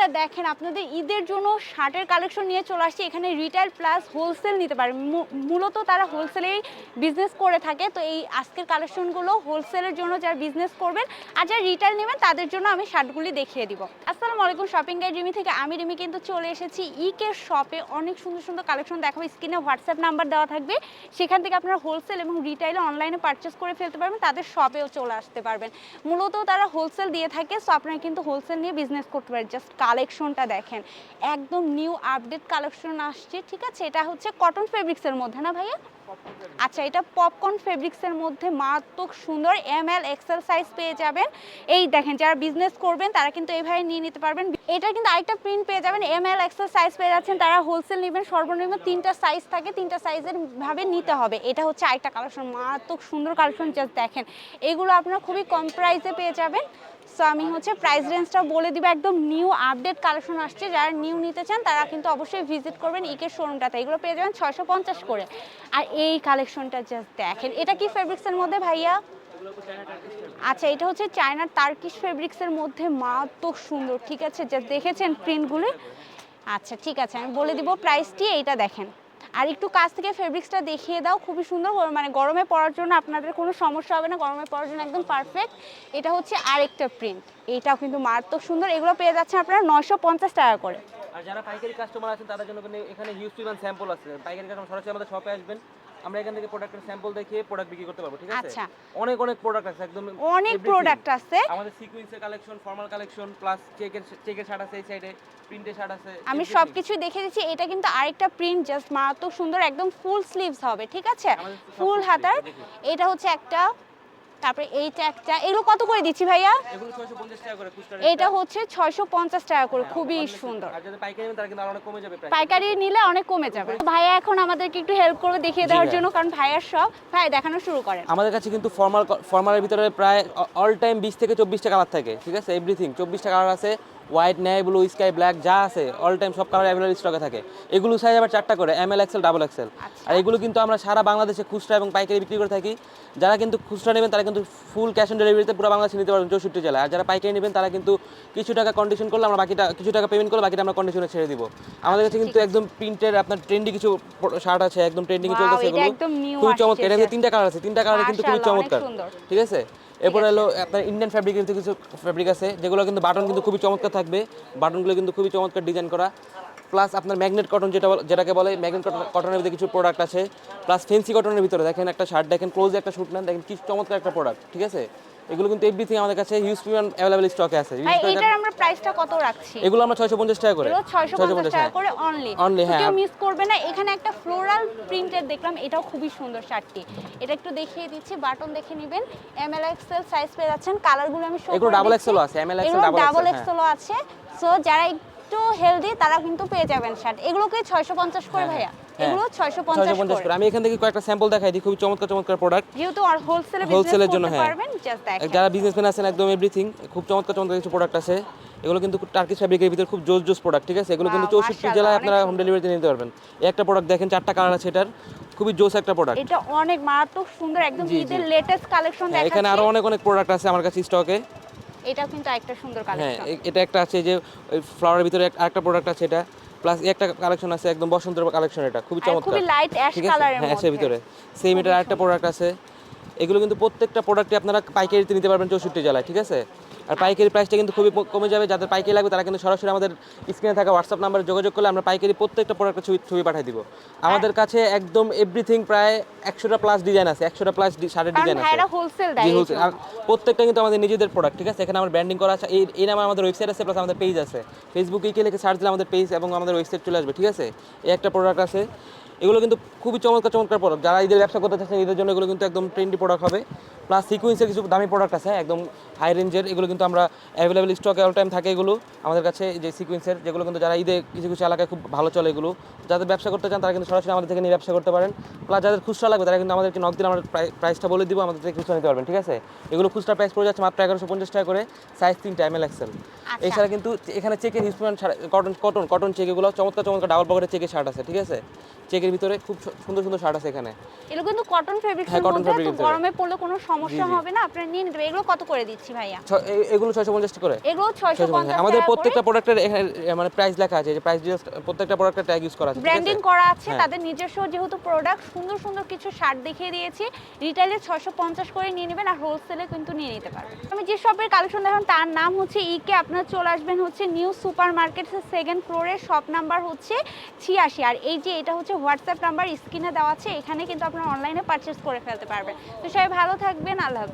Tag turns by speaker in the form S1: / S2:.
S1: ভাইয়ারা দেখেন, আপনাদের ঈদের জন্য শার্টের কালেকশন নিয়ে চলে আসছি। এখানে রিটেল প্লাস হোলসেল নিতে পারেন মূ- মূলত তারা হোলসেলেই বিজনেস করে থাকে। তো এই আজকের কালেকশনগুলো হোলসেলের জন্য যারা বিজনেস করবেন আর যারা রিটেল নেবেন, তাদের জন্য আমি শার্টগুলি দেখিয়ে দিব। আসসালামু আলাইকুম শপিং গাইড রিমি থেকে আমি রিমি কিন্তু চলে এসেছি ইকের শপে অনেক সুন্দর সুন্দর কালেকশন দেখাবো। স্ক্রিনে হোয়াটসঅ্যাপ নাম্বার দেওয়া থাকবে। সেখান থেকে আপনারা হোলসেল এবং রিটেলে অনলাইনে পারচেস করে ফেলতে পারবেন, তাদের শপেও চলে আসতে পারবেন। মূলত তারা হোলসেল দিয়ে থাকে সো আপনারা কিন্তু হোলসেল নিয়ে বিজনেস করতে পারেন। জাস্ট কালেকশনটা দেখেন। একদম নিউ আপডেট কালেকশন আসছে, ঠিক আছে? এটা হচ্ছে কটন ফেব্রিক্সের মধ্যে, না ভাইয়া? আচ্ছা এটা পপকর্ন ফেব্রিক্সের মধ্যে মারাত্মক সুন্দর এম এল এক্সেল সাইজ পেয়ে যাবেন। এই দেখেন, যারা বিজনেস করবেন, তারা কিন্তু এইভাবে নিয়ে নিতে পারবেন। এটা কিন্তু আরেকটা প্রিন্ট পেয়ে যাবেন, এম এল এক্সেল সাইজ পেয়ে যাচ্ছেন। তারা হোলসেল নেবেন, সর্বনিম্ন তিনটা সাইজ থাকে, তিনটা সাইজের ভাবে নিতে হবে। এটা হচ্ছে আরেকটা কালেকশন মারাত্মক সুন্দর কালেকশন জাস্ট দেখেন। এগুলো আপনারা খুবই কম প্রাইসে পেয়ে যাবেন। সো আমি হচ্ছে প্রাইস রেঞ্জটা বলে দিব, একদম নিউ আপডেট কালেকশন আসছে। যারা নিউ নিতে চান, তারা কিন্তু অবশ্যই ভিজিট করবেন ইকের শোরুমটাতে এগুলো পেয়ে যাবেন ছয়শো পঞ্চাশ করে। আর এই কালেকশনটা জাস্ট দেখেন। এটা কি ফেব্রিক্সের মধ্যে ভাইয়া? আচ্ছা এটা হচ্ছে চায়নার তার্কিশ ফেব্রিক্সের মধ্যে মারাত্মক সুন্দর, ঠিক আছে? যা দেখেছেন প্রিন্টগুলো আচ্ছা ঠিক আছে, আমি বলে দিব প্রাইসটি এইটা দেখেন। আর একটু কাছ থেকে ফেব্রিক্সটা দেখিয়ে দাও, খুবই সুন্দর। মানে গরমে পড়ার জন্য আপনাদের কোনো সমস্যা হবে না, গরমে পড়ার জন্য একদম পারফেক্ট এটা হচ্ছে আরেকটা প্রিন্ট এটাও কিন্তু মারাত্মক সুন্দর। এগুলো পেয়ে যাচ্ছেন আপনারা নয়শো পঞ্চাশ টাকা করে।
S2: আর যারা পাইকারি কাস্টমার আছেন, তাদের জন্য এখানে হিউজ পরিমাণ স্যাম্পল আছে। পাইকারি কাস্টমার সরাসরি আমাদের শপে আসবেন। আমরা এখান থেকে প্রোডাক্টের স্যাম্পল দেখিয়ে প্রোডাক্ট বিক্রি করতে পারব ঠিক আছে?
S1: আচ্ছা।
S2: অনেক অনেক প্রোডাক্ট আছে একদম
S1: অনেক প্রোডাক্ট আছে।
S2: আমাদের সিকোয়েন্সের কালেকশন ফর্মাল কালেকশন প্লাস চেকের চেকের শার্ট আছে এই সাইডে প্রিন্টের শার্ট আছে
S1: আমি সবকিছু দেখে দিচ্ছি এটা কিন্তু আরেকটা প্রিন্ট জাস্ট মারাত্মক সুন্দর একদম ফুল স্লিভস হবে ঠিক আছে? ফুল হাতার। এটা হচ্ছে একটা তারপরে এইটা একটা এগুলো কত করে দিচ্ছি ভাইয়া?
S2: এগুলো 650 টাকা করে খুচরা
S1: এটা হচ্ছে ছয়শো পঞ্চাশ টাকা করে খুবই সুন্দর।
S2: পাইকারি
S1: নিলে অনেক কমে যাবে। ভাইয়া এখন আমাদেরকে একটু হেল্প করবে দেখিয়ে দেওয়ার জন্য কারণ ভাইয়ার সব ভাই দেখানো শুরু করেন।
S2: আমাদের কাছে কিন্তু ফর্মাল ফর্মালের ভিতরে প্রায় অল টাইম বিশ থেকে চব্বিশটা কালার থাকে ঠিক আছে? এভরিথিং চব্বিশটা কালার আছে হোয়াইট নেয় ব্লু স্কাই ব্ল্যাক যা আছে অল টাইম সব কালার অ্যাভেলেবল স্টকে থাকে। এগুলো সাইজ আবার চারটা করে M L XL double XL আর এগুলো কিন্তু আমরা সারা বাংলাদেশে খুচরা এবং পাইকারি বিক্রি করে থাকি। যারা কিন্তু খুচরা নেবেন তারা কিন্তু ফুল ক্যাশ অন ডেলিভারিতে পুরো বাংলাদেশে নিতে পারবেন চৌষট্টি জেলায়। আর যারা পাইকারি নেবেন তারা কিন্তু কিছু টাকা কন্ডিশন করলে আমরা বাকিটা কিছু টাকা পেমেন্ট করলে বাকিটা আমরা কন্ডিশনে ছেড়ে দিব। আমাদের কাছে কিন্তু একদম প্রিন্টের আপনার ট্রেন্ডি কিছু শার্ট আছে একদম ট্রেন্ডিং চলতেছে এগুলো। খুবই চমৎকার এটা। তিনটা কালার আছে তিনটা কালার কিন্তু খুবই চমৎকার ঠিক আছে? এরপর হলো আপনার ইন্ডিয়ান ফ্যাব্রিকের কিছু ফ্যাব্রিক আছে যেগুলো কিন্তু বাটন কিন্তু খুবই চমৎকার থাকবে। বাটনগুলো কিন্তু খুবই চমৎকার ডিজাইন করা। প্লাস আপনার ম্যাগনেট কটন যেটা যেটাকে বলে ম্যাগনেট কটনের ভিতরে কিছু প্রোডাক্ট আছে। প্লাস ফেন্সি কটনের ভিতরে দেখেন একটা শার্ট দেখেন ক্লোজ একটা শুট নেন দেখেন কি চমৎকার একটা প্রোডাক্ট ঠিক আছে? এগুলো কিন্তু এভরিথিং আমাদের কাছে হিউজ পরিমাণ অ্যাভেলেবল স্টকে আছে।
S1: ভাই এইটার আমরা প্রাইসটা কত রাখছি?
S2: এগুলো আমরা ছয়শো পঞ্চাশ টাকা করে।
S1: এগুলো ছয়শো পঞ্চাশ টাকা করে অনলি
S2: Only, হ্যাঁ।
S1: কেউ মিস করবে না। এখানে একটা ফ্লোরাল প্রিন্টের দেখলাম এটাও খুবই সুন্দর শার্টটি এটা একটু দেখিয়ে দিচ্ছি বাটন দেখে নেবেন। এম এল এক্সেল সাইজ পেয়ে যাচ্ছেন কালারগুলো আমি show
S2: এগুলো
S1: দিচ্ছি।
S2: ও আছে, এম
S1: এগুলো
S2: double
S1: ডাবল
S2: হ্যাঁ।
S1: এক্সেলও আছে। সো যারা একটু হেলদি তারা কিন্তু পেয়ে যাবেন শার্ট এগুলোকে ছয়শো পঞ্চাশ করে ভাইয়া।
S2: হ্যাঁ।
S1: এগুলো ছয়শো
S2: ছয়শো
S1: পঞ্চাশ
S2: পঞ্চাশ
S1: করে।
S2: করে। আমি এখান থেকে কয়েকটা স্যাম্পল দেখাই দিই খুবই চমৎকার চমৎকার প্রোডাক্ট
S1: যেহেতু আর হোলসেলে বিজনেস
S2: জন্য,
S1: করতে
S2: হ্যাঁ।
S1: পারবেন জাস্ট দেখেন।
S2: যারা বিজনেসম্যান আছেন একদম এভরিথিং খুব চমৎকার চমৎকার কিছু প্রোডাক্ট আছে। এগুলো কিন্তু টার্কিশ ফ্যাব্রিকের ভিতরে খুব জোস জোস প্রোডাক্ট ঠিক আছে? এগুলো কিন্তু চৌষট্টি জেলায় আপনারা হোম। ডেলিভারিতে নিতে পারবেন। এই একটা প্রোডাক্ট দেখেন চারটা কালার আছে এটার। খুবই জোস একটা প্রোডাক্ট
S1: এটা অনেক মারাত্মক সুন্দর একদম। ঈদের লেটেস্ট কালেকশন
S2: হ্যাঁ এখানে আরও অনেক অনেক প্রোডাক্ট আছে আমার কাছে স্টকে
S1: এটাও কিন্তু একটা সুন্দর কালেকশন
S2: হ্যাঁ এটা একটা আছে যে ওই ফ্লাওয়ারের ভিতরে একটা আরেকটা প্রোডাক্ট আছে এটা। প্লাস একটা কালেকশন আছে একদম বসন্তের কালেকশন এটা। খুবই চমৎকার।
S1: খুবই লাইট অ্যাশ কালারের মধ্যে।
S2: হ্যাঁ ভিতরে। সেম এটার আরেকটা প্রোডাক্ট আছে। এগুলো কিন্তু প্রত্যেকটা প্রোডাক্টই আপনারা পাইকারিতে নিতে পারবেন চৌষট্টি জেলায় ঠিক আছে? আর পাইকারি প্রাইসটা কিন্তু খুবই কমে যাবে। যাদের পাইকারি লাগবে তারা কিন্তু সরাসরি আমাদের স্ক্রিনে থাকা হোয়াটসঅ্যাপ নাম্বারে যোগাযোগ করলে আমরা পাইকারি প্রত্যেকটা প্রোডাক্টের ছবি ছবি পাঠিয়ে দিব। আমাদের কাছে একদম এভরিথিং প্রায় একশোটা প্লাস ডিজাইন আছে একশোটা প্লাস শাড়ির ডিজাইন আছে। আর প্রত্যেকটা কিন্তু আমাদের নিজেদের প্রোডাক্ট ঠিক আছে? এখানে আমার ব্র্যান্ডিং করা আছে। এই এই নামে আমাদের ওয়েবসাইট আছে প্লাস আমাদের পেজ আছে। ফেসবুকে লিখে সার্চ দিলে আমাদের পেজ এবং আমাদের ওয়েবসাইট চলে আসবে ঠিক আছে? এই একটা প্রোডাক্ট আছে। এগুলো কিন্তু খুবই চমৎকার চমৎকার প্রোডাক্ট যারা ঈদের ব্যবসা করতে চাচ্ছেন ঈদের জন্য এগুলো কিন্তু একদম ট্রেন্ডি প্রোডাক্ট হবে। প্লাস সিকুয়েন্সের কিছু দামি প্রোডাক্ট আছে একদম হাই রেঞ্জের এগুলো কিন্তু আমরা অ্যাভেলেবেল স্টকে অল টাইম থাকে এগুলো। আমাদের কাছে যে সিকুয়েন্সের যেগুলো কিন্তু যারা ঈদে কিছু কিছু এলাকায় খুব ভালো চলে এগুলো। যাদের ব্যবসা করতে চান তারা কিন্তু সরাসরি আমাদের থেকে নিয়ে ব্যবসা করতে পারেন। প্লাস যাদের খুচরা লাগবে তারা কিন্তু আমাদেরকে নক দিলে আমরা প্রাইসটা বলে দিব আমাদের থেকে খুচরা নিতে পারবেন ঠিক আছে? এগুলো খুচরা প্রাইস পড়ে যাচ্ছে মাত্র এগারোশো পঞ্চাশ টাকা করে সাইজ তিনটা এম এল এক্সেল। এছাড়া কিন্তু এখানে চেকের হিউজম্যান কটন কটন কটন চেক এগুলো চমৎকার চমৎকার ডাবল পকেটের চেকের শার্ট আছে ঠিক আছে? চেকের এর ভিতরে খুব সুন্দর সুন্দর শার্ট আছে এখানে।
S1: এগুলো কিন্তু কটন ফেব্রিক্সের
S2: হ্যাঁ, এর ভিতরে।
S1: গরমে পড়লে কোনো সমস্যা। হবে না আপনারা নিয়ে নিতে এগুলো কত করে দিচ্ছি ভাইয়া?
S2: এগুলো ছয়শো পঞ্চাশ করে।
S1: এগুলো ছয়শো
S2: 650
S1: পঞ্চাশ।
S2: আমাদের প্রত্যেকটা প্রোডাক্টের এখানে মানে প্রাইস লেখা আছে। যে প্রাইস প্রত্যেকটা প্রোডাক্টের ট্যাগ ইউজ করা আছে
S1: ব্র্যান্ডিং করা আছে
S2: হ্যাঁ।
S1: তাদের নিজস্ব যেহেতু প্রোডাক্ট সুন্দর সুন্দর কিছু শার্ট দেখিয়ে দিয়েছি। রিটেলে ছশো পঞ্চাশ করে নিয়ে নেবেন আর হোলসেলে কিন্তু নিয়ে নিতে পারবেন। আমি যে শপের কালেকশন দেখান তার নাম হচ্ছে ইকে আপনারা চলে আসবেন হচ্ছে নিউ সুপার মার্কেটের সেকেন্ড ফ্লোরের শপ নাম্বার হচ্ছে ছিয়াশি। আর এই যে এটা হচ্ছে হোয়াটসঅ্যাপ নাম্বার স্ক্রিনে দেওয়া আছে, এখানে কিন্তু আপনারা অনলাইনে পারচেস করে ফেলতে পারবেন তো সবাই ভালো থাকবেন, আল্লাহ।